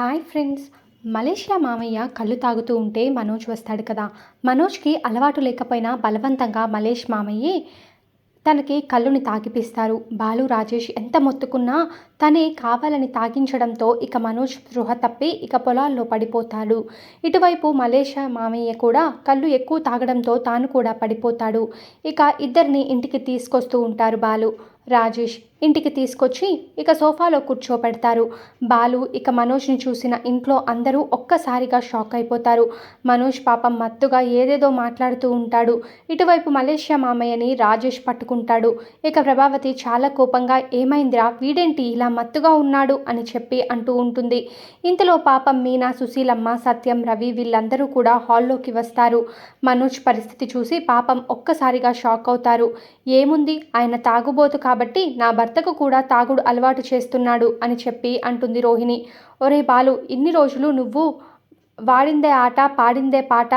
Hi friends. Malaysia మామయ్య కళ్ళు తాగుతూ ఉంటే మనోజ్ వస్తాడు కదా. మనోజ్కి అలవాటు లేకపోయినా బలవంతంగా మలేష్ మామయ్యే తనకి కళ్ళుని తాగిపిస్తారు. బాలు రాజేష్ ఎంత మొత్తుకున్నా తనే కావాలని తాగించడంతో ఇక మనోజ్ స్పృహ తప్పి ఇక పొలాల్లో పడిపోతాడు. ఇటువైపు మలేషియా మామయ్య కూడా కళ్ళు ఎక్కువ తాగడంతో తాను కూడా పడిపోతాడు. ఇక ఇద్దరిని ఇంటికి తీసుకొస్తూ ఉంటారు బాలు రాజేష్. ఇంటికి తీసుకొచ్చి ఇక సోఫాలో కూర్చోపెడతారు. బాలు ఇక మనోజ్ని చూసిన ఇంట్లో అందరూ ఒక్కసారిగా షాక్ అయిపోతారు. మనోజ్ పాపం మత్తుగా ఏదేదో మాట్లాడుతూ ఉంటాడు. ఇటువైపు మలేషియా మామయ్యని రాజేష్ పట్టుకుంటాడు. ఇక ప్రభావతి చాలా కోపంగా ఏమైందిరా? వీడేంటి ఇలా మత్తుగా ఉన్నాడు? అని చెప్పి అంటూ ఉంటుంది. ఇంతలో పాపం మీనా సుశీలమ్మ సత్యం రవి వీళ్ళందరూ కూడా హాల్లోకి వస్తారు. మనోజ్ పరిస్థితి చూసి పాపం ఒక్కసారిగా షాక్ అవుతారు. ఏముంది? ఆయన తాగుబోతు కాబట్టి నా భర్త భర్తకు కూడా తాగుడు అలవాటు చేస్తున్నాడు అని చెప్పి అంటుంది రోహిణి. ఒరే బాలు ఇన్ని రోజులు నువ్వు వాడిందే ఆట పాడిందే పాట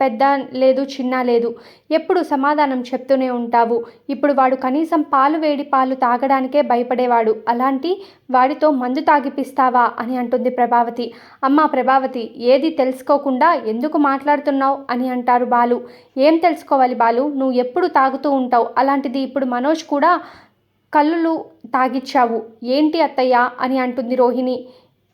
పెద్ద లేదు చిన్న లేదు. ఎప్పుడు సమాధానం చెప్తూనే ఉంటావు. ఇప్పుడు వాడు కనీసం పాలు వేడి పాలు తాగడానికే భయపడేవాడు. అలాంటి వాడితో మందు తాగిపిస్తావా అని అంటుంది ప్రభావతి. అమ్మా ప్రభావతి ఏది తెలుసుకోకుండా ఎందుకు మాట్లాడుతున్నావు అని అంటారు బాలు. ఏం తెలుసుకోవాలి బాలు? నువ్వు ఎప్పుడు తాగుతూ ఉంటావు. అలాంటిది ఇప్పుడు మనోజ్ కూడా కల్లులు తాగిచ్చావు. ఏంటి అత్తయ్య? అని అంటుంది రోహిణి.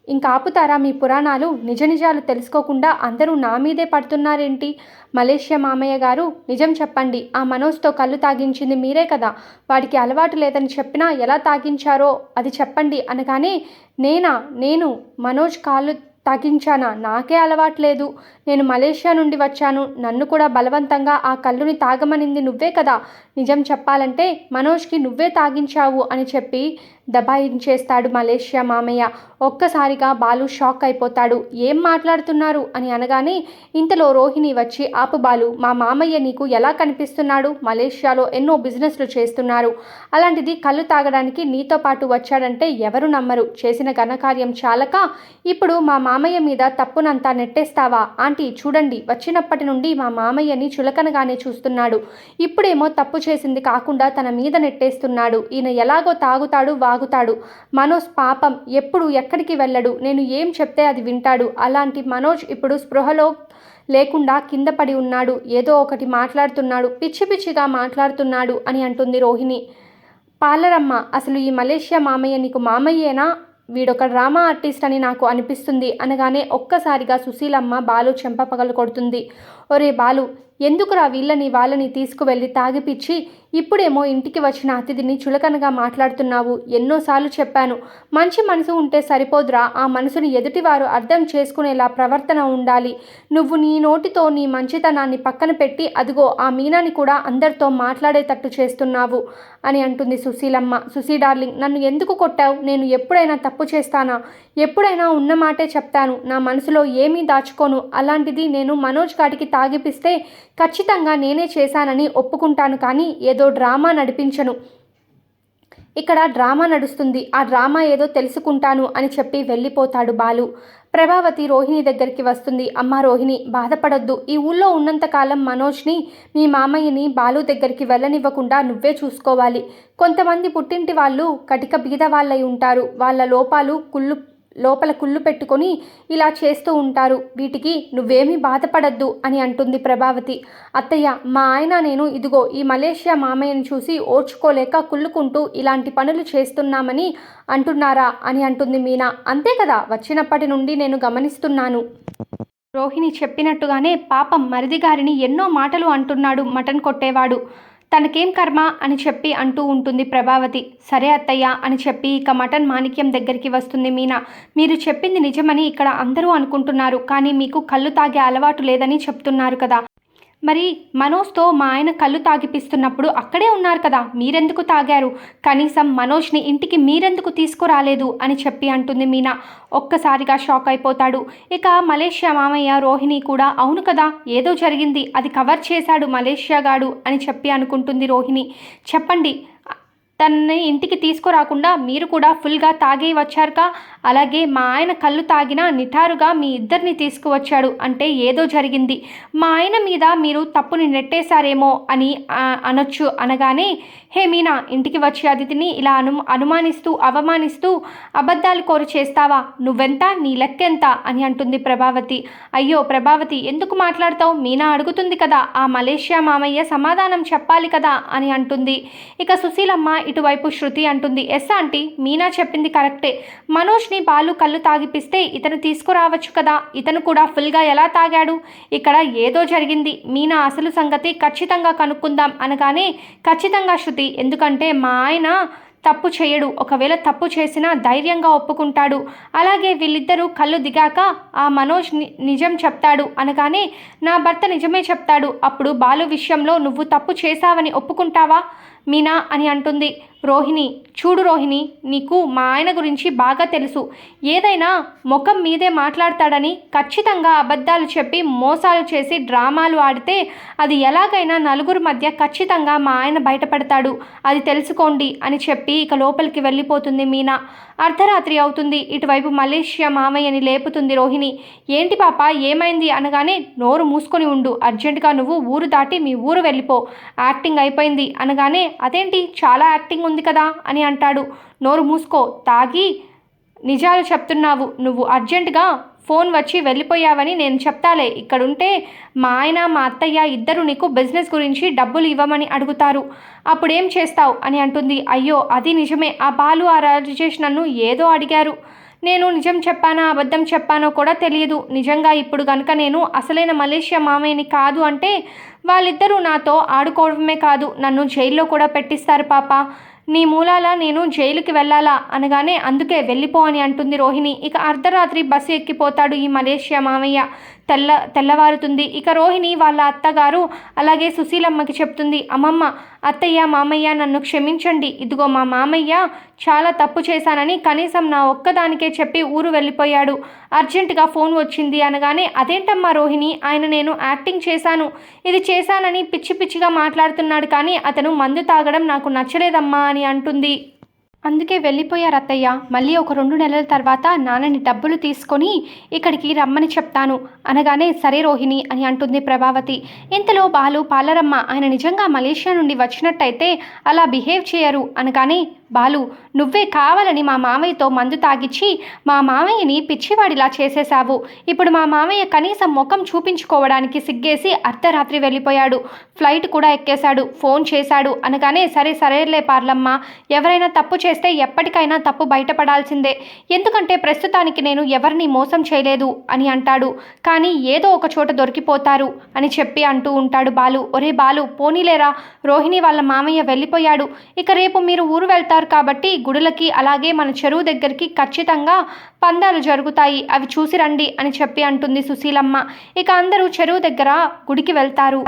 ఇంకా ఆపుతారా మీ పురాణాలు? నిజ నిజాలు తెలుసుకోకుండా అందరూ నా మీదే పడుతున్నారేంటి? మలేషియా మామయ్య గారు నిజం చెప్పండి. ఆ మనోజ్తో కళ్ళు తాగించింది మీరే కదా. వాడికి అలవాటు లేదని చెప్పినా ఎలా తాగించారో అది చెప్పండి అనగానే నేనా? నేను మనోజ్ కాళ్ళు తాగించానా నాకే అలవాటు లేదు నేను మలేషియా నుండి వచ్చాను. నన్ను కూడా బలవంతంగా ఆ కళ్ళుని తాగమనింది నువ్వే కదా. నిజం చెప్పాలంటే మనోజ్కి నువ్వే తాగించావు అని చెప్పి దబాయించేస్తాడు మలేషియా మామయ్య. ఒక్కసారిగా బాలు షాక్ అయిపోతాడు. ఏం మాట్లాడుతున్నారు? అని అనగానే ఇంతలో రోహిణి వచ్చి ఆపు బాలు మా మామయ్య నీకు ఎలా కనిపిస్తున్నాడు? మలేషియాలో ఎన్నో బిజినెస్లు చేస్తున్నారు. అలాంటిది కళ్ళు తాగడానికి నీతో పాటు వచ్చాడంటే ఎవరు నమ్మరు. చేసిన ఘనకార్యం చాలక ఇప్పుడు మా మామయ్య మీద తప్పునంతా నెట్టేస్తావా? ఆంటీ చూడండి. వచ్చినప్పటి నుండి మా మామయ్యని చులకనగానే చూస్తున్నాడు. ఇప్పుడేమో తప్పు చేసింది కాకుండా తన మీద నెట్టేస్తున్నాడు. ఈయన ఎలాగో తాగుతాడు వాగుతాడు. మనోజ్ పాపం. ఎప్పుడు ఎక్కడికి వెళ్ళడు. నేను ఏం చెప్తే అది వింటాడు. అలాంటి మనోజ్ ఇప్పుడు స్పృహలో లేకుండా కింద పడి ఉన్నాడు. ఏదో ఒకటి మాట్లాడుతున్నాడు. పిచ్చి పిచ్చిగా మాట్లాడుతున్నాడు అని అంటుంది రోహిణి. పాలరమ్మ అసలు ఈ మలేషియా మామయ్య నీకు మామయ్యేనా? వీడొక డ్రామా ఆర్టిస్ట్ అని నాకు అనిపిస్తుంది అనగానే ఒక్కసారిగా సుశీలమ్మ బాలు చెంప పగలు కొడుతుంది. ఒరే బాలు ఎందుకురా వీళ్ళని వాళ్ళని తీసుకువెళ్ళి తాగిపిచ్చి ఇప్పుడేమో ఇంటికి వచ్చిన అతిథిని చులకనగా మాట్లాడుతున్నావు? ఎన్నోసార్లు చెప్పాను. మంచి మనసు ఉంటే సరిపోదురా ఆ మనసుని ఎదుటివారు అర్థం చేసుకునేలా ప్రవర్తన ఉండాలి. నువ్వు నీ నోటితో నీ మంచితనాన్ని పక్కన పెట్టి అదిగో ఆ మీనాని కూడా అందరితో మాట్లాడేటట్టు చేస్తున్నావు. అని అంటుంది సుశీలమ్మ. సుశీ డార్లింగ్ నన్ను ఎందుకు కొట్టావు? నేను ఎప్పుడైనా తప్పు చేస్తానా? ఎప్పుడైనా ఉన్న మాటే చెప్తాను. నా మనసులో ఏమీ దాచుకోను. అలాంటిది నేను మనోజ్ గాడికి తాగిపిస్తే ఖచ్చితంగా నేనే చేశానని ఒప్పుకుంటాను కానీ ఏదో డ్రామా నడిపించను. ఇక్కడ డ్రామా నడుస్తుంది. ఆ డ్రామా ఏదో తెలుసుకుంటాను అని చెప్పి వెళ్ళిపోతాడు బాలు. ప్రభావతి రోహిణి దగ్గరికి వస్తుంది. అమ్మ రోహిణి బాధపడొద్దు. ఈ ఊళ్ళో ఉన్నంతకాలం మనోజ్ని మీ మామయ్యని బాలు దగ్గరికి వెళ్ళనివ్వకుండా నువ్వే చూసుకోవాలి. కొంతమంది పుట్టింటి వాళ్ళు కటిక బీద వాళ్ళై ఉంటారు. వాళ్ళ లోపాలు కుళ్ళు లోపల కుళ్ళు పెట్టుకొని ఇలా చేస్తూ ఉంటారు. వీటికి నువ్వేమీ బాధపడద్దు అని అంటుంది ప్రభావతి. అత్తయ్య మా ఆయన నేను ఇదిగో ఈ మలేషియా మామయ్యను చూసి ఓర్చుకోలేక కుళ్ళుకుంటూ ఇలాంటి పనులు చేస్తున్నామని అంటున్నారా అని అంటుంది మీనా. అంతే కదా వచ్చినప్పటి నుండి నేను గమనిస్తున్నాను. రోహిణి చెప్పినట్టుగానే పాపం మరిది గారిని ఎన్నో మాటలు అంటున్నాడు మటన్ కొట్టేవాడు. తనకేం కర్మ అని చెప్పి అంటూ ఉంటుంది ప్రభావతి. సరే అత్తయ్య అని చెప్పి ఇక మటన్ మాణిక్యం దగ్గరికి వస్తుంది మీనా. మీరు చెప్పింది నిజమని ఇక్కడ అందరూ అనుకుంటున్నారు కానీ మీకు కళ్ళు తాగే అలవాటు లేదని చెప్తున్నారు కదా. మరి మనోజ్తో మా ఆయన కళ్ళు తాగిపిస్తున్నప్పుడు అక్కడే ఉన్నారు కదా మీరెందుకు తాగారు? కనీసం మనోజ్ని ఇంటికి మీరెందుకు తీసుకురాలేదు? అని చెప్పి అంటుంది మీనా. ఒక్కసారిగా షాక్ అయిపోతాడు. ఇక మలేషియా మామయ్య రోహిణి కూడా అవును కదా ఏదో జరిగింది అది కవర్ చేశాడు మలేషియా గాడు అని చెప్పి అనుకుంటుంది రోహిణి. చెప్పండి తనని ఇంటికి తీసుకురాకుండా మీరు కూడా ఫుల్గా తాగి వచ్చారుగా? అలాగే మా ఆయన కళ్ళు తాగిన నిటారుగా మీ ఇద్దరిని తీసుకువచ్చాడు అంటే ఏదో జరిగింది. మా ఆయన మీద మీరు తప్పుని నెట్టేశారేమో అని అనొచ్చు అనగానే హే మీనా ఇంటికి వచ్చే అతిథిని ఇలా అను అనుమానిస్తూ అవమానిస్తూ అబద్ధాలు కోరి చేస్తావా? నువ్వెంత? నీ లెక్కెంత? అని అంటుంది ప్రభావతి. అయ్యో ప్రభావతి ఎందుకు మాట్లాడతావు? మీనా అడుగుతుంది కదా ఆ మలేషియా మామయ్య సమాధానం చెప్పాలి కదా? అని అంటుంది. ఇక సుశీలమ్మ ఇటువైపు శృతి అంటుంది ఎస్ ఆంటీ మీనా చెప్పింది కరెక్టే. మనోజ్ని బాలు కళ్ళు తాగిపిస్తే ఇతను తీసుకురావచ్చు కదా. ఇతను కూడా ఫుల్గా ఎలా తాగాడు? ఇక్కడ ఏదో జరిగింది. మీనా అసలు సంగతి ఖచ్చితంగా కనుక్కుందాం అనగానే ఖచ్చితంగా శృతి ఎందుకంటే మా ఆయన తప్పు చేయడు. ఒకవేళ తప్పు చేసినా ధైర్యంగా ఒప్పుకుంటాడు. అలాగే వీళ్ళిద్దరూ కళ్ళు దిగాక ఆ మనోజ్ ని- నిజం చెప్తాడు అనగానే నా భర్త నిజమే చెప్తాడు. అప్పుడు బాలు విషయంలో నువ్వు తప్పు చేశావని ఒప్పుకుంటావా? మీనా అని అంటుంది. రోహిణి చూడు రోహిణి నీకు మా ఆయన గురించి బాగా తెలుసు. ఏదైనా ముఖం మీదే మాట్లాడతాడని ఖచ్చితంగా అబద్ధాలు చెప్పి మోసాలు చేసి డ్రామాలు ఆడితే అది ఎలాగైనా నలుగురు మధ్య ఖచ్చితంగా మా ఆయన బయటపడతాడు. అది తెలుసుకోండి అని చెప్పి ఇక లోపలికి వెళ్ళిపోతుంది మీనా. అర్ధరాత్రి అవుతుంది. ఇటువైపు మలేషియా మామయ్యని లేపుతుంది రోహిణి. ఏంటి పాప ఏమైంది అనగానే నోరు మూసుకొని ఉండు. అర్జెంటుగా నువ్వు ఊరు దాటి మీ ఊరు వెళ్ళిపో. యాక్టింగ్ అయిపోయింది అనగానే అదేంటి? చాలా యాక్టింగ్ ఉంది కదా అని అంటాడు. నోరు మూసుకో తాగి నిజాలు చెప్తున్నావు. నువ్వు అర్జెంటుగా ఫోన్ వచ్చి వెళ్ళిపోయావని నేను చెప్తాలే. ఇక్కడుంటే మా ఆయన మా అత్తయ్య ఇద్దరు నీకు బిజినెస్ గురించి డబ్బులు ఇవ్వమని అడుగుతారు. అప్పుడేం చేస్తావు? అని అంటుంది. అయ్యో అది నిజమే. ఆ బాలు ఆ రాజేష్ నన్ను ఏదో అడిగారు. నేను నిజం చెప్పానా అబద్ధం చెప్పానో కూడా తెలియదు. నిజంగా ఇప్పుడు కనుక నేను అసలైన మలేషియా మామయ్యని కాదు అంటే వాళ్ళిద్దరూ నాతో ఆడుకోవడమే కాదు. నన్ను జైల్లో కూడా పెట్టిస్తారు పాప. నీ మూలాల నేను జైలుకి వెళ్ళాలా? అనగానే అందుకే వెళ్ళిపో అని అంటుంది రోహిణి. ఇక అర్ధరాత్రి బస్సు ఎక్కిపోతాడు ఈ మలేషియా మామయ్య. తెల్ల తెల్లవారుతుంది. ఇక రోహిణి వాళ్ళ అత్తగారు అలాగే సుశీలమ్మకి చెప్తుంది అమ్మమ్మ అత్తయ్య మామయ్య నన్ను క్షమించండి. ఇదిగో మా మామయ్య చాలా తప్పు చేశానని కనీసం నా ఒక్కదానికే చెప్పి ఊరు వెళ్ళిపోయాడు. అర్జెంటుగా ఫోన్ వచ్చింది అనగానే అదేంటమ్మా రోహిణి ఆయన నేను యాక్టింగ్ చేశాను. ఇది చేశానని పిచ్చి పిచ్చిగా మాట్లాడుతున్నాడు కానీ అతను మందు తాగడం నాకు నచ్చలేదమ్మా అని అంటుంది. అందుకే వెళ్ళిపోయారు అత్తయ్య. మళ్ళీ ఒక రెండు నెలల తర్వాత నాన్నని డబ్బులు తీసుకొని ఇక్కడికి రమ్మని చెప్తాను. అనగానే సరే రోహిణి అని అంటుంది ప్రభావతి. ఇంతలో బాలు పాలరమ్మ ఆయన నిజంగా మలేషియా నుండి వచ్చినట్టయితే అలా బిహేవ్ చేయరు అనగానే బాలు నువ్వే కావాలని మా మామయ్యతో మందు తాగిచ్చి మా మామయ్యని పిచ్చివాడిలా చేసేశావు. ఇప్పుడు మా మామయ్య కనీసం ముఖం చూపించుకోవడానికి సిగ్గేసి అర్ధరాత్రి వెళ్ళిపోయాడు. ఫ్లైట్ కూడా ఎక్కేశాడు. ఫోన్ చేశాడు. అనగానే సరే సరేలే పార్లమ్మ. ఎవరైనా తప్పు చేస్తే ఎప్పటికైనా తప్పు బయటపడాల్సిందే. ఎందుకంటే ప్రస్తుతానికి నేను ఎవరిని మోసం చేయలేదు అని అంటాడు. కానీ ఏదో ఒక చోట దొరికిపోతారు అని చెప్పి అంటూ ఉంటాడు బాలు. ఒరే బాలు పోనీలేరా. రోహిణి వాళ్ళ మామయ్య వెళ్ళిపోయాడు. ఇక రేపు మీరు ఊరు వెళ్తారు. కాబట్టి గుడులకి అలాగే మన చెరువు దగ్గరికి ఖచ్చితంగా పందాలు జరుగుతాయి. అవి చూసి రండి అని చెప్పి అంటుంది సుశీలమ్మ. ఇక అందరూ చెరువు దగ్గర గుడికి వెళ్తారు.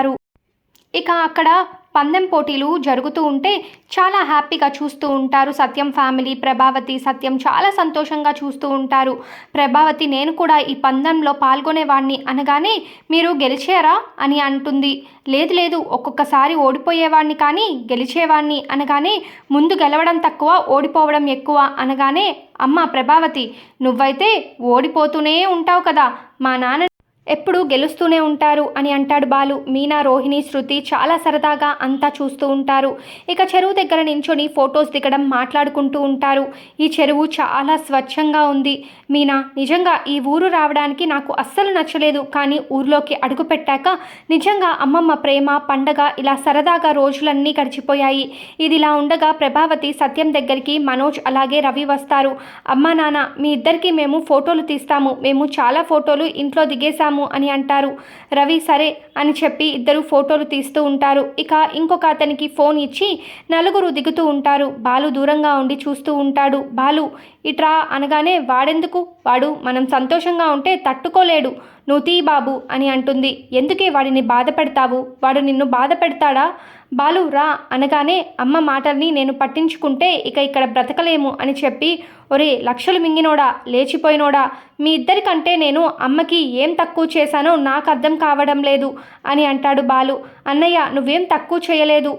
ఇక అక్కడ పందెం పోటీలు జరుగుతూ ఉంటే చాలా హ్యాపీగా చూస్తూ ఉంటారు. సత్యం ఫ్యామిలీ ప్రభావతి సత్యం చాలా సంతోషంగా చూస్తూ ఉంటారు. ప్రభావతి నేను కూడా ఈ పందెంలో పాల్గొనేవాడిని అనగానే మీరు గెలిచారా అని అంటుంది. లేదు లేదు ఒక్కొక్కసారి ఓడిపోయేవాడిని కానీ గెలిచేవాడిని అనగానే ముందు గెలవడం తక్కువ ఓడిపోవడం ఎక్కువ అనగానే అమ్మ ప్రభావతి నువ్వైతే ఓడిపోతూనే ఉంటావు కదా మా నాన్న ఎప్పుడూ గెలుస్తూనే ఉంటారు అని అంటాడు బాలు. మీనా రోహిణి శృతి చాలా సరదాగా అంతా చూస్తూ ఉంటారు. ఇక చెరువు దగ్గర నించొని ఫొటోస్ దిగడం మాట్లాడుకుంటూ ఉంటారు. ఈ చెరువు చాలా స్వచ్ఛంగా ఉంది. మీనా నిజంగా ఈ ఊరు రావడానికి నాకు అస్సలు నచ్చలేదు. కానీ ఊర్లోకి అడుగు పెట్టాక నిజంగా అమ్మమ్మ ప్రేమ పండగ ఇలా సరదాగా రోజులన్నీ గడిచిపోయాయి. ఇది ఇలా ఉండగా ప్రభావతి సత్యం దగ్గరికి మనోజ్ అలాగే రవి వస్తారు. అమ్మా నాన్న మీ ఇద్దరికి మేము ఫోటోలు తీస్తాము. మేము చాలా ఫోటోలు ఇంట్లో దిగేశాము. అని అంటారు. రవి సరే అని చెప్పి ఇద్దరు ఫోటోలు తీస్తూ ఉంటారు. ఇక ఇంకొక అతనికి ఫోన్ ఇచ్చి నలుగురు దిగుతూ ఉంటారు. బాలు దూరంగా ఉండి చూస్తూ ఉంటాడు. బాలు ఇట్రా అనగానే వాడెందుకు? వాడు మనం సంతోషంగా ఉంటే తట్టుకోలేడు. నువ్వు తీ బాబు అని అంటుంది. ఎందుకే వాడిని బాధ పెడతావు? వాడు నిన్ను బాధ పెడతాడా? బాలు రా అనగానే అమ్మ మాటల్ని నేను పట్టించుకుంటే ఇక ఇక్కడ బ్రతకలేము అని చెప్పి ఒరే లక్షలు మింగినోడా? లేచిపోయినోడా? మీ ఇద్దరికంటే నేను అమ్మకి ఏం తక్కువ చేశానో నాకు అర్థం కావడం లేదు అని అంటాడు బాలు. అన్నయ్య నువ్వేం తక్కువ చేయలేదు.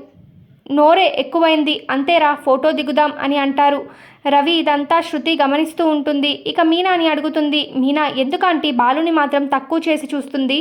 నోరే ఎక్కువైంది. అంతేరా ఫోటో దిగుదాం అని అంటారు. రవి ఇదంతా శృతి గమనిస్తూ ఉంటుంది. ఇక మీనాని అడుగుతుంది మీనా ఎందుకంటే బాలుని మాత్రం తక్కువ చేసి చూస్తుంది?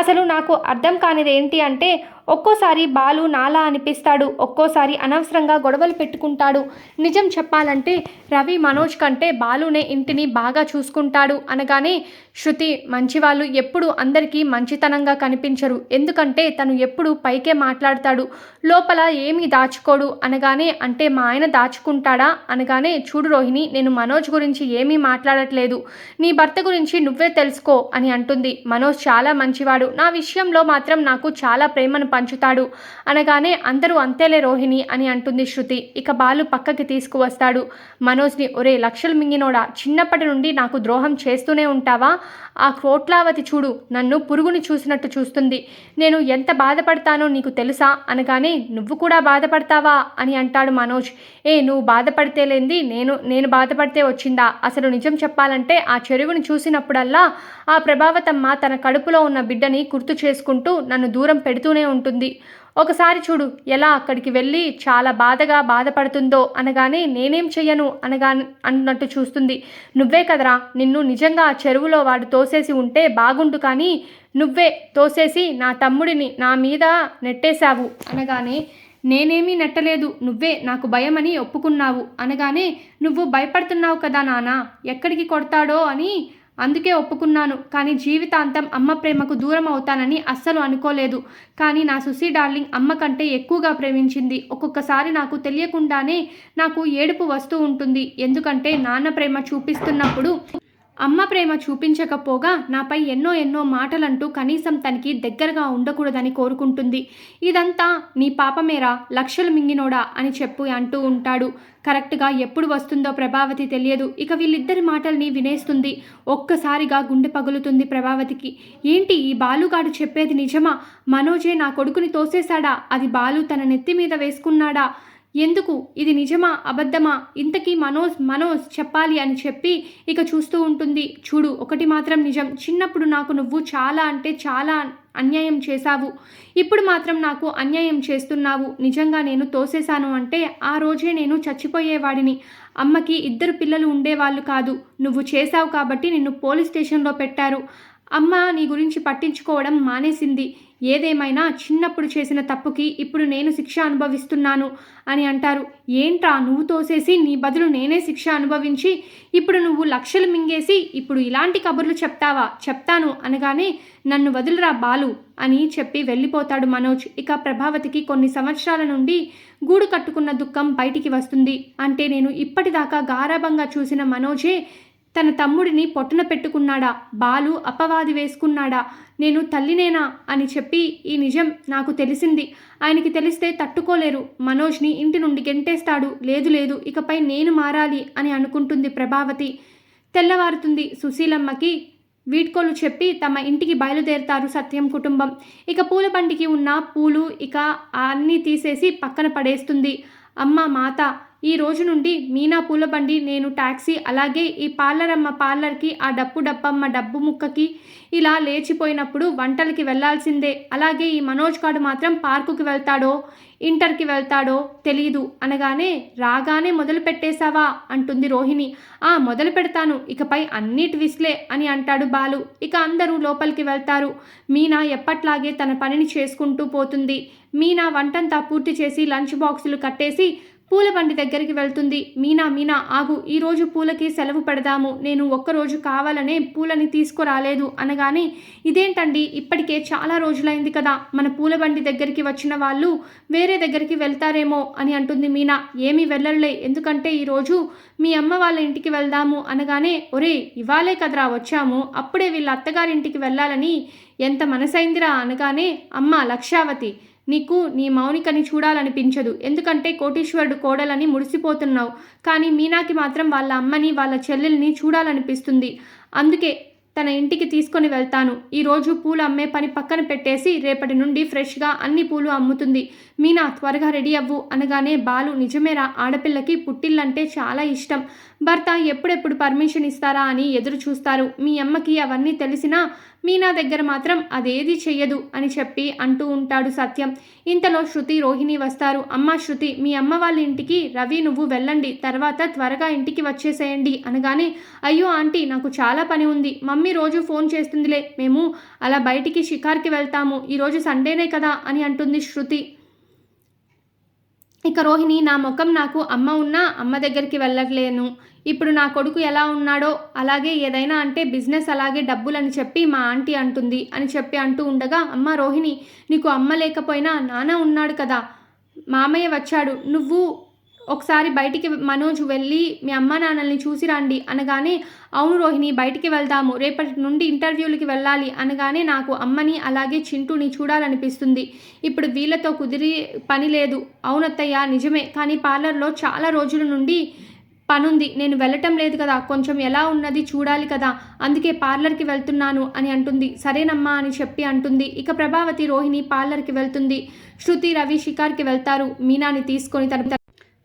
అసలు నాకు అర్థం కానిది ఏంటి అంటే ఒక్కోసారి బాలు నాలా అనిపిస్తాడు. ఒక్కోసారి అనవసరంగా గొడవలు పెట్టుకుంటాడు. నిజం చెప్పాలంటే రవి మనోజ్ కంటే బాలునే ఇంటిని బాగా చూసుకుంటాడు అనగానే శృతి మంచివాళ్ళు ఎప్పుడు అందరికీ మంచితనంగా కనిపించరు. ఎందుకంటే తను ఎప్పుడు పైకే మాట్లాడతాడు. లోపల ఏమీ దాచుకోడు అనగానే అంటే మా ఆయన దాచుకుంటాడా? అనగానే చూడు రోహిణి నేను మనోజ్ గురించి ఏమీ మాట్లాడట్లేదు. నీ భర్త గురించి నువ్వే తెలుసుకో అని అంటుంది. మనోజ్ చాలా మంచివాడు. నా విషయంలో మాత్రం నాకు చాలా ప్రేమను పంచుతాడు. అనగానే అందరూ అంతేలే రోహిణి అని అంటుంది శృతి. ఇక బాలు పక్కకి తీసుకువస్తాడు. మనోజ్ని ఒరే లక్షలు మింగినోడా? చిన్నప్పటి నుండి నాకు ద్రోహం చేస్తూనే ఉంటావా? ఆ కోట్లావతి చూడు నన్ను పురుగుని చూసినట్టు చూస్తుంది. నేను ఎంత బాధపడతానో నీకు తెలుసా? అనగానే నువ్వు కూడా బాధపడతావా? అని అంటాడు మనోజ్. ఏ నువ్వు బాధపడితే లేంది నేను నేను బాధపడితే వచ్చిందా? అసలు నిజం చెప్పాలంటే ఆ చెరువుని చూసినప్పుడల్లా ఆ ప్రభావతమ్మ తన కడుపులో ఉన్న బిడ్డని గుర్తు చేసుకుంటూ నన్ను దూరం పెడుతూనే ఉంటుంది ఉంటుంది. ఒకసారి చూడు ఎలా అక్కడికి వెళ్ళి చాలా బాధగా బాధపడుతుందో అనగానే నేనేం చెయ్యను అనగా అన్నట్టు చూస్తుంది. నువ్వే కదరా నిన్ను నిజంగా ఆ చెరువులో వాడు తోసేసి ఉంటే బాగుండు కానీ నువ్వే తోసేసి నా తమ్ముడిని నా మీద నెట్టేశావు అనగానే నేనేమీ నెట్టలేదు నువ్వే నాకు భయమని ఒప్పుకున్నావు అనగానే నువ్వు భయపడుతున్నావు కదా నాన్న ఎక్కడికి కొడతాడో అని అందుకే ఒప్పుకున్నాను కానీ జీవితాంతం అమ్మ ప్రేమకు దూరం అవుతానని అస్సలు అనుకోలేదు. కానీ నా సుసి డార్లింగ్ అమ్మ కంటే ఎక్కువగా ప్రేమించింది. ఒక్కొక్కసారి నాకు తెలియకుండానే నాకు ఏడుపు వస్తూ ఉంటుంది. ఎందుకంటే నాన్న ప్రేమ చూపిస్తున్నప్పుడు అమ్మ ప్రేమ చూపించకపోగా నాపై ఎన్నో ఎన్నో మాటలంటూ కనీసం తనకి దగ్గరగా ఉండకూడదని కోరుకుంటుంది. ఇదంతా నీ పాపమేరా లక్షలు మింగినోడా అని చెప్పు అంటూ ఉంటాడు. కరెక్ట్గా ఎప్పుడు వస్తుందో ప్రభావతి తెలియదు. ఇక వీళ్ళిద్దరి మాటల్ని వినేస్తుంది. ఒక్కసారిగా గుండె పగులుతుంది ప్రభావతికి. ఏంటి ఈ బాలుగాడు చెప్పేది నిజమా? మనోజే నా కొడుకుని తోసేశాడా? అది బాలు తన నెత్తి మీద వేసుకున్నాడా? ఎందుకు? ఇది నిజమా? అబద్ధమా? ఇంతకీ మనోజ్ మనోజ్ చెప్పాలి అని చెప్పి ఇక చూస్తూ ఉంటుంది. చూడు ఒకటి మాత్రం నిజం. చిన్నప్పుడు నాకు నువ్వు చాలా అంటే చాలా అన్యాయం చేశావు. ఇప్పుడు మాత్రం నాకు అన్యాయం చేస్తున్నావు. నిజంగా నేను తోసేశాను అంటే ఆ రోజే నేను చచ్చిపోయేవాడిని. అమ్మకి ఇద్దరు పిల్లలు ఉండేవాళ్ళు కాదు. నువ్వు చేశావు కాబట్టి నిన్ను పోలీస్ స్టేషన్లో పెట్టారు. అమ్మ నీ గురించి పట్టించుకోవడం మానేసింది. ఏదేమైనా చిన్నప్పుడు చేసిన తప్పుకి ఇప్పుడు నేను శిక్ష అనుభవిస్తున్నాను అని అంటారు. ఏంట్రా నువ్వు తోసేసి నీ బదులు నేనే శిక్ష అనుభవించి ఇప్పుడు నువ్వు లక్షలు మింగేసి ఇప్పుడు ఇలాంటి కబుర్లు చెప్తావా? చెప్తాను అనగానే నన్ను వదులురా బాలు అని చెప్పి వెళ్ళిపోతాడు మనోజ్. ఇక ప్రభావతికి కొన్ని సంవత్సరాల నుండి గూడు కట్టుకున్న దుఃఖం బయటికి వస్తుంది. అంటే నేను ఇప్పటిదాకా గారాభంగా చూసిన మనోజే తన తమ్ముడిని పొట్టన పెట్టుకున్నాడా? బాలు అపవాది వేసుకున్నాడా? నేను తల్లినేనా? అని చెప్పి ఈ నిజం నాకు తెలిసింది. ఆయనకి తెలిస్తే తట్టుకోలేరు. మనోజ్ని ఇంటి నుండి గెంటేస్తాడు. లేదు లేదు ఇకపై నేను మారాలి అని అనుకుంటుంది ప్రభావతి. తెల్లవారుతుంది. సుశీలమ్మకి వీడ్కోలు చెప్పి తమ ఇంటికి బయలుదేరుతారు సత్యం కుటుంబం. ఇక పూల బండికి ఉన్న పూలు ఇక అన్నీ తీసేసి పక్కన పడేస్తుంది. అమ్మ మాత ఈ రోజు నుండి మీనా పూలబండి నేను ట్యాక్సీ అలాగే ఈ పార్లరమ్మ పార్లర్కి ఆ డప్పు డబ్బమ్మ డబ్బు ముక్కకి ఇలా లేచిపోయినప్పుడు వంటలకి వెళ్ళాల్సిందే అలాగే ఈ మనోజ్ గాడు మాత్రం పార్కుకి వెళ్తాడో ఇంటర్కి వెళ్తాడో తెలీదు. అనగానే రాగానే మొదలు పెట్టేశావా? అంటుంది రోహిణి. ఆ మొదలు పెడతాను. ఇకపై అన్ని ట్విస్లే అని అంటాడు బాలు. ఇక అందరూ లోపలికి వెళ్తారు. మీనా ఎప్పట్లాగే తన పనిని చేసుకుంటూ పోతుంది. మీనా వంటంతా పూర్తి చేసి లంచ్ బాక్సులు కట్టేసి పూల బండి దగ్గరికి వెళ్తుంది. మీనా మీనా ఆగు. ఈరోజు పూలకి సెలవు పెడదాము. నేను ఒక్కరోజు కావాలనే పూలని తీసుకురాలేదు అనగానే ఇదేంటండి? ఇప్పటికే చాలా రోజులైంది కదా. మన పూల బండి దగ్గరికి వచ్చిన వాళ్ళు వేరే దగ్గరికి వెళ్తారేమో అని అంటుంది మీనా. ఏమీ వెళ్ళరులే. ఎందుకంటే ఈరోజు మీ అమ్మ వాళ్ళ ఇంటికి వెళ్దాము అనగానే ఒరే ఇవాళే కదరా వచ్చాము. అప్పుడే వీళ్ళ అత్తగారింటికి వెళ్ళాలని ఎంత మనసైందిరా అనగానే అమ్మ లక్షావతి. నీకు నీ మౌనికని చూడాలనిపించదు. ఎందుకంటే కోటీశ్వరుడు కోడలని ముడిసిపోతున్నావు కానీ మీనాకి మాత్రం వాళ్ళ అమ్మని వాళ్ళ చెల్లెల్ని చూడాలనిపిస్తుంది. అందుకే తన ఇంటికి తీసుకొని వెళ్తాను. ఈరోజు పూలు అమ్మే పని పక్కన పెట్టేసి రేపటి నుండి ఫ్రెష్గా అన్ని పూలు అమ్ముతుంది. మీనా త్వరగా రెడీ అవ్వు అనగానే బాలు నిజమేరా ఆడపిల్లకి పుట్టిల్లంటే చాలా ఇష్టం. భర్త ఎప్పుడెప్పుడు పర్మిషన్ ఇస్తారా అని ఎదురు చూస్తారు. మీ అమ్మకి అవన్నీ తెలిసినా మీనా దగ్గర మాత్రం అదేది చెయ్యదు అని చెప్పి అంటూ ఉంటాడు సత్యం. ఇంతలో శృతి రోహిణి వస్తారు. అమ్మ శృతి మీ అమ్మ వాళ్ళ ఇంటికి రవి నువ్వు వెళ్ళండి. తర్వాత త్వరగా ఇంటికి వచ్చేసేయండి అనగానే అయ్యో ఆంటీ నాకు చాలా పని ఉంది. మమ్మీ రోజు ఫోన్ చేస్తుందిలే. మేము అలా బయటికి షికార్కి వెళ్తాము. ఈరోజు సండేనే కదా అని అంటుంది శృతి. ఇక రోహిణి నా ముఖం నాకు అమ్మ ఉన్నా అమ్మ దగ్గరికి వెళ్ళట్లేను. ఇప్పుడు నా కొడుకు ఎలా ఉన్నాడో అలాగే ఏదైనా అంటే బిజినెస్ అలాగే డబ్బులని చెప్పి మా ఆంటీ అంటుంది అని చెప్పి అంటూ ఉండగా అమ్మ రోహిణి నీకు అమ్మ లేకపోయినా నాన్న ఉన్నాడు కదా. మామయ్య వచ్చాడు. నువ్వు ఒకసారి బయటికి మనోజ్ వెళ్ళి మీ అమ్మ నాన్నల్ని చూసి రండి అనగానే అవును రోహిణి బయటికి వెళ్దాము రేపటి నుండి ఇంటర్వ్యూలకి వెళ్ళాలి అనగానే నాకు అమ్మని అలాగే చింటూని చూడాలనిపిస్తుంది. ఇప్పుడు వీళ్ళతో కుదిరి పని లేదు. అవునత్తయ్య నిజమే కానీ పార్లర్లో చాలా రోజుల నుండి పనుంది. నేను వెళ్ళటం లేదు కదా కొంచెం ఎలా ఉన్నది చూడాలి కదా అందుకే పార్లర్కి వెళ్తున్నాను అని అంటుంది. సరేనమ్మా అని చెప్పి అంటుంది. ఇక ప్రభావతి రోహిణి పార్లర్కి వెళ్తుంది. శృతి రవి షికార్కి వెళ్తారు. మీనాని తీసుకొని తన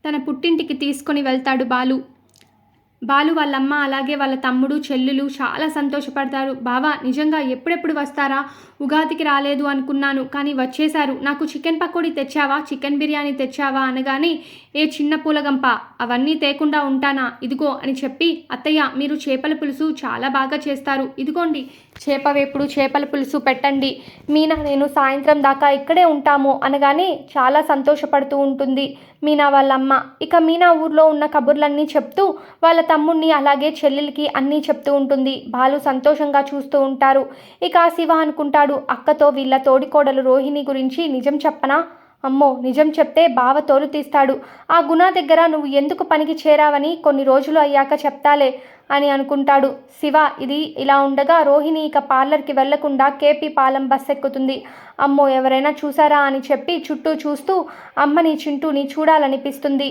తన పుట్టింటికి తీసుకొని వెళ్తాడు బాలు. బాలు వాళ్ళమ్మ అలాగే వాళ్ళ తమ్ముడు చెల్లులు చాలా సంతోషపడతారు. బావా నిజంగా ఎప్పుడెప్పుడు వస్తారా? ఉగాదికి రాలేదు అనుకున్నాను కానీ వచ్చేశారు. నాకు చికెన్ పకోడీ తెచ్చావా? చికెన్ బిర్యానీ తెచ్చావా? అనగానే ఏ చిన్న పూలగంప అవన్నీ తేకుండా ఉంటానా? ఇదిగో అని చెప్పి అత్తయ్య మీరు చేపల పులుసు చాలా బాగా చేస్తారు. ఇదిగోండి చేప వేపుడు చేపల పులుసు పెట్టండి. మీనా నేను సాయంత్రం దాకా ఇక్కడే ఉంటాము అనగానే చాలా సంతోషపడుతూ ఉంటుంది. మీనా వాళ్ళ అమ్మ ఇక మీనా ఊర్లో ఉన్న కబుర్లన్నీ చెప్తూ వాళ్ళ తమ్ముడిని అలాగే చెల్లెలకి అన్నీ చెప్తూ ఉంటుంది. బాలు సంతోషంగా చూస్తూ ఉంటారు. ఇక శివ అనుకుంటాడు అక్కతో వీళ్ళ తోడికోడలు రోహిణి గురించి నిజం చెప్పనా? అమ్మో నిజం చెప్తే బావ తోలు తీస్తాడు. ఆ గుణ దగ్గర నువ్వు ఎందుకు పనికి చేరావని కొన్ని రోజులు అయ్యాక చెప్తాలే అని అనుకుంటాడు. శివ ఇది ఇలా ఉండగా రోహిణి ఇక పార్లర్కి వెళ్ళకుండా కేపీ పాలెం బస్ ఎక్కుతుంది అమ్మో ఎవరైనా చూసారా అని చెప్పి చుట్టూ చూస్తూ అమ్మని చింటూని చూడాలనిపిస్తుంది.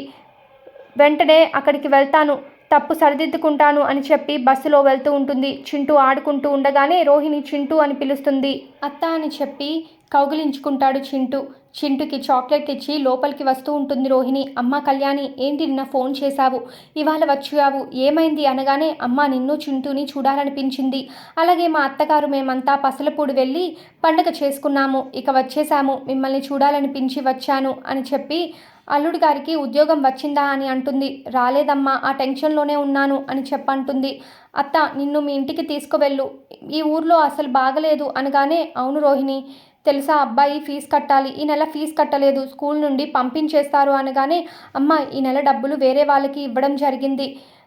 వెంటనే అక్కడికి వెళ్తాను. తప్పు సరిదిద్దుకుంటాను అని చెప్పి బస్సులో వెళ్తూ ఉంటుంది. చింటూ ఆడుకుంటూ ఉండగానే రోహిణి చింటూ అని పిలుస్తుంది. అత్త అని చెప్పి కౌగిలించుకుంటాడు చింటూ. చింటుకి చాక్లెట్ ఇచ్చి లోపలికి వస్తూ ఉంటుంది రోహిణి. అమ్మ కళ్యాణి ఏంటి నిన్న ఫోన్ చేశావు? ఇవాళ వచ్చావు. ఏమైంది? అనగానే అమ్మ నిన్ను చింటూని చూడాలనిపించింది. అలాగే మా అత్తగారు మేమంతా పసలపూడి వెళ్ళి పండగ చేసుకున్నాము. ఇక వచ్చేసాము మిమ్మల్ని చూడాలనిపించి వచ్చాను అని చెప్పి అల్లుడి గారికి ఉద్యోగం వచ్చిందా? అని అంటుంది. రాలేదమ్మా ఆ టెన్షన్లోనే ఉన్నాను అని చెప్పంటుంది. అత్త నిన్ను మీ ఇంటికి తీసుకువెళ్ళు. ఈ ఊర్లో అసలు బాగలేదు అనగానే అవును రోహిణి. తెలుసా అబ్బాయి ఫీజు కట్టాలి. ఈ నెల ఫీజు కట్టలేదు. స్కూల్ నుండి పంపించేస్తారు అనగానే అమ్మ ఈ నెల డబ్బులు వేరే వాళ్ళకి ఇవ్వడం జరిగింది.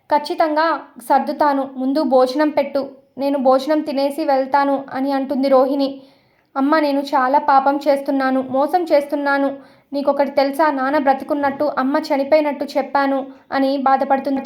ఖచ్చితంగా సర్దుతాను. ముందు భోజనం పెట్టు. నేను భోజనం తినేసి వెళ్తాను అని అంటుంది రోహిణి. అమ్మ నేను చాలా పాపం చేస్తున్నాను. మోసం చేస్తున్నాను. నీకొకటి తెలుసా నాన్న బ్రతుకున్నట్టు అమ్మ చనిపోయినట్టు చెప్పాను అని బాధపడుతుంది.